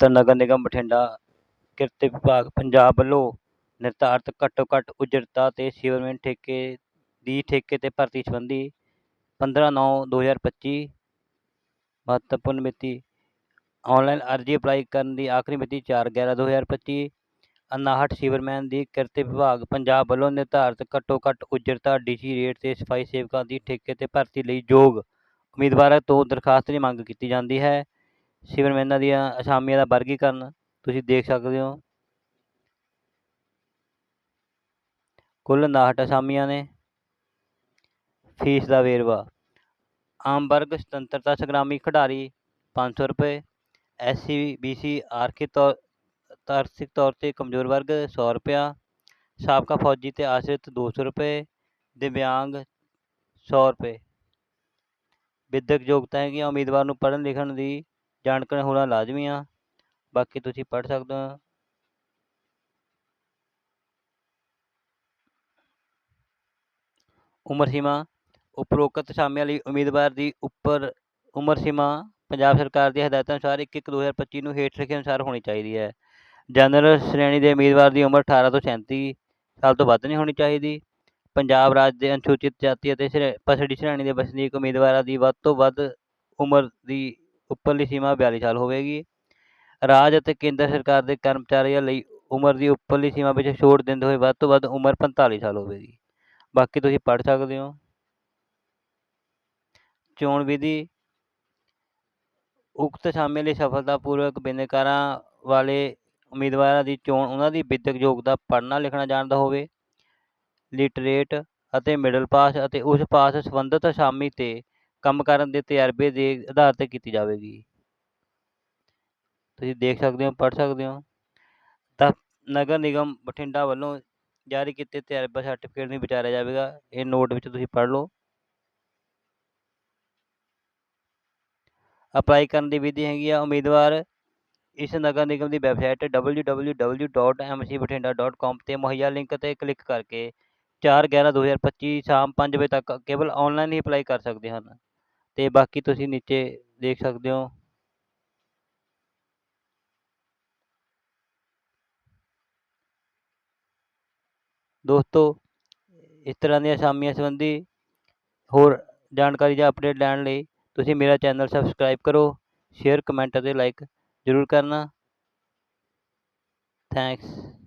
ਦਫ਼ਤਰ ਨਗਰ ਨਿਗਮ ਬਠਿੰਡਾ, ਕਿਰਤ ਵਿਭਾਗ ਪੰਜਾਬ ਵੱਲੋਂ ਨਿਰਧਾਰਤ ਘੱਟੋ ਘੱਟ ਉਜਰਤਾ ਅਤੇ ਸੀਵਰਮੈਨ ਠੇਕੇ ਦੀ ਠੇਕੇ ਤੇ ਭਰਤੀ ਸੰਬੰਧੀ 15 ਨੌ 2025 ਮਹੱਤਵਪੂਰਨ ਮਿਤੀ ਆਨਲਾਈਨ ਅਰਜ਼ੀ ਅਪਲਾਈ ਕਰਨ ਦੀ ਆਖਰੀ ਮਿਤੀ 4 11 2025 59 ਸੀਵਰਮੈਨ ਦੀ ਕਿਰਤ ਵਿਭਾਗ ਪੰਜਾਬ ਵੱਲੋਂ ਨਿਰਧਾਰਤ ਘੱਟੋ ਘੱਟ ਉਜਰਤਾ ਡੀਸੀ ਰੇਟ ਤੇ ਸਫ਼ਾਈ ਸੇਵਕਾਂ ਦੀ ਠੇਕੇ ਤੇ ਭਰਤੀ ਲਈ ਯੋਗ ਉਮੀਦਵਾਰਾਂ ਤੋਂ ਦਰਖਾਸਤ ਦੀ ਮੰਗ ਕੀਤੀ ਜਾਂਦੀ ਹੈ। ਸੀਵਰਮੈਨਾਂ ਦੀਆਂ ਅਸਾਮੀਆਂ ਦਾ ਵਰਗੀਕਰਨ ਤੁਸੀਂ ਦੇਖ ਸਕਦੇ ਹੋ। ਕੁੱਲ 59 ਅਸਾਮੀਆਂ ਨੇ। ਫੀਸ ਦਾ ਵੇਰਵਾ। ਆਮ ਵਰਗ ਸੁਤੰਤਰਤਾ ਸੰਗਰਾਮੀ ਖਿਡਾਰੀ 500 ਰੁਪਏ। ਐਸਸੀ ਬੀਸੀ ਆਰਥਿਕ ਤੌਰ ਆਰਥਿਕ ਤੌਰ ਤੇ ਕਮਜ਼ੋਰ ਵਰਗ 100 ਰੁਪਇਆ। ਸਾਬਕਾ ਫੌਜੀ ਤੇ ਆਸ਼ਰਿਤ 200 ਰੁਪਏ। ਦਿਵਿਆਂਗ 100 ਰੁਪਏ। ਵਿਦਿਅਕ ਯੋਗਤਾ ਹੈਗੀ ਉਮੀਦਵਾਰ ਨੂੰ ਪੜ੍ਹਨ ਲਿਖਣ ਦੀ ਜਾਣਕਾਰੀ ਹੋਣਾ ਲਾਜ਼ਮੀ ਆ। ਬਾਕੀ ਤੁਸੀਂ ਪੜ੍ਹ ਸਕਦੇ ਹੋ। ਉਮਰ ਸੀਮਾ ਉਪਰੋਕਤ ਸਾਮਿਆਂ ਲਈ ਉਮੀਦਵਾਰ ਦੀ ਉੱਪਰ ਉਮਰ ਸੀਮਾ ਪੰਜਾਬ ਸਰਕਾਰ ਦੀ ਹਦਾਇਤਾਂ ਅਨੁਸਾਰ 1/1/2025 ਨੂੰ ਹੇਠ ਲਿਖੇ ਅਨੁਸਾਰ ਹੋਣੀ ਚਾਹੀਦੀ ਹੈ। ਜਨਰਲ ਸ਼੍ਰੇਣੀ ਦੇ ਉਮੀਦਵਾਰ ਦੀ ਉਮਰ 18 ਤੋਂ 37 ਸਾਲ ਤੋਂ ਵੱਧ ਨਹੀਂ ਹੋਣੀ ਚਾਹੀਦੀ। ਪੰਜਾਬ ਰਾਜ ਦੇ ਅਨੁਸੂਚਿਤ ਜਾਤੀ ਅਤੇ ਸ਼੍ਰੇ- ਪਛੜੀ ਸ਼੍ਰੇਣੀ ਦੇ ਵਸਨੀਕ ਉਮੀਦਵਾਰਾਂ ਦੀ ਵੱਧ ਤੋਂ ਵੱਧ ਉਮਰ ਦੀ ਉੱਪਰਲੀ ਸੀਮਾ 42 ਸਾਲ ਹੋਵੇਗੀ। ਰਾਜ ਅਤੇ ਕੇਂਦਰ ਸਰਕਾਰ ਦੇ ਕਰਮਚਾਰੀਆਂ ਲਈ ਉਮਰ ਦੀ ਉੱਪਰਲੀ ਸੀਮਾ ਵਿੱਚ ਛੋਟ ਦਿੰਦੇ ਹੋਏ ਵੱਧ ਤੋਂ ਵੱਧ ਉਮਰ 45 ਸਾਲ ਹੋਵੇਗੀ। ਬਾਕੀ ਤੁਸੀਂ ਪੜ੍ਹ ਸਕਦੇ ਹੋ। ਚੋਣ ਵਿਧੀ। ਉਕਤ ਸ਼ਾਮਿਲ ਲਈ ਸਫਲਤਾਪੂਰਵਕ ਬਿਨਕਾਰਾਂ ਵਾਲੇ ਉਮੀਦਵਾਰਾਂ ਦੀ ਚੋਣ ਉਹਨਾਂ ਦੀ ਵਿਦਿਅਕ ਯੋਗਤਾ ਪੜ੍ਹਨਾ ਲਿਖਣਾ ਜਾਣਦਾ ਹੋਵੇ। ਲਿਟਰੇਟ ਅਤੇ ਮਿਡਲ ਪਾਸ ਅਤੇ ਉਸ ਪਾਸ ਸੰਬੰਧਿਤ ਅਸਾਮੀ ਤੇ ਕੰਮ ਕਰਨ ਦੇ ਤਜਰਬੇ ਦੇ ਆਧਾਰ ਤੇ ਕੀਤੀ ਜਾਵੇਗੀ। ਤੁਸੀਂ ਦੇਖ ਸਕਦੇ ਹੋ, ਪੜ੍ਹ ਸਕਦੇ ਹੋ। ਤਾਂ ਨਗਰ ਨਿਗਮ ਬਠਿੰਡਾ ਵੱਲੋਂ ਜਾਰੀ ਕੀਤੇ ਤਜਰਬਾ ਸਰਟੀਫਿਕੇਟ ਨੂੰ ਵਿਚਾਰਿਆ ਜਾਵੇਗਾ। ਇਹ ਨੋਟ ਵਿੱਚ ਤੁਸੀਂ ਪੜ੍ਹ ਲਓ। ਅਪਲਾਈ ਕਰਨ ਦੀ ਵਿਧੀ ਹੈਗੀ ਆ। ਉਮੀਦਵਾਰ ਇਸ ਨਗਰ ਨਿਗਮ ਦੀ ਵੈਬਸਾਈਟ www.mcbhatinda.com ਤੇ ਮੁਹੱਈਆ ਲਿੰਕ ਤੇ ਕਲਿੱਕ ਕਰਕੇ 4/11/2025 ਸ਼ਾਮ 5 ਵਜੇ ਤੱਕ ਕੇਵਲ ਆਨਲਾਈਨ ਹੀ ਅਪਲਾਈ ਕਰ ਸਕਦੇ ਹਨ। ਤੇ ਬਾਕੀ ਤੁਸੀਂ ਨੀਚੇ ਦੇਖ ਸਕਦੇ ਹੋ। ਦੋਸਤੋ, ਇਸ ਤਰ੍ਹਾਂ ਦੀਆਂ ਅਸਾਮੀਆਂ ਸੰਬੰਧੀ ਹੋਰ ਜਾਣਕਾਰੀ ਜਾਂ ਅਪਡੇਟ ਲੈਣ ਲਈ ਤੁਸੀਂ ਮੇਰਾ ਚੈਨਲ ਸਬਸਕ੍ਰਾਈਬ ਕਰੋ ਸ਼ੇਅਰ ਕਮੈਂਟ ਅਤੇ ਲਾਈਕ ਜ਼ਰੂਰ ਕਰਨਾ। ਥੈਂਕਸ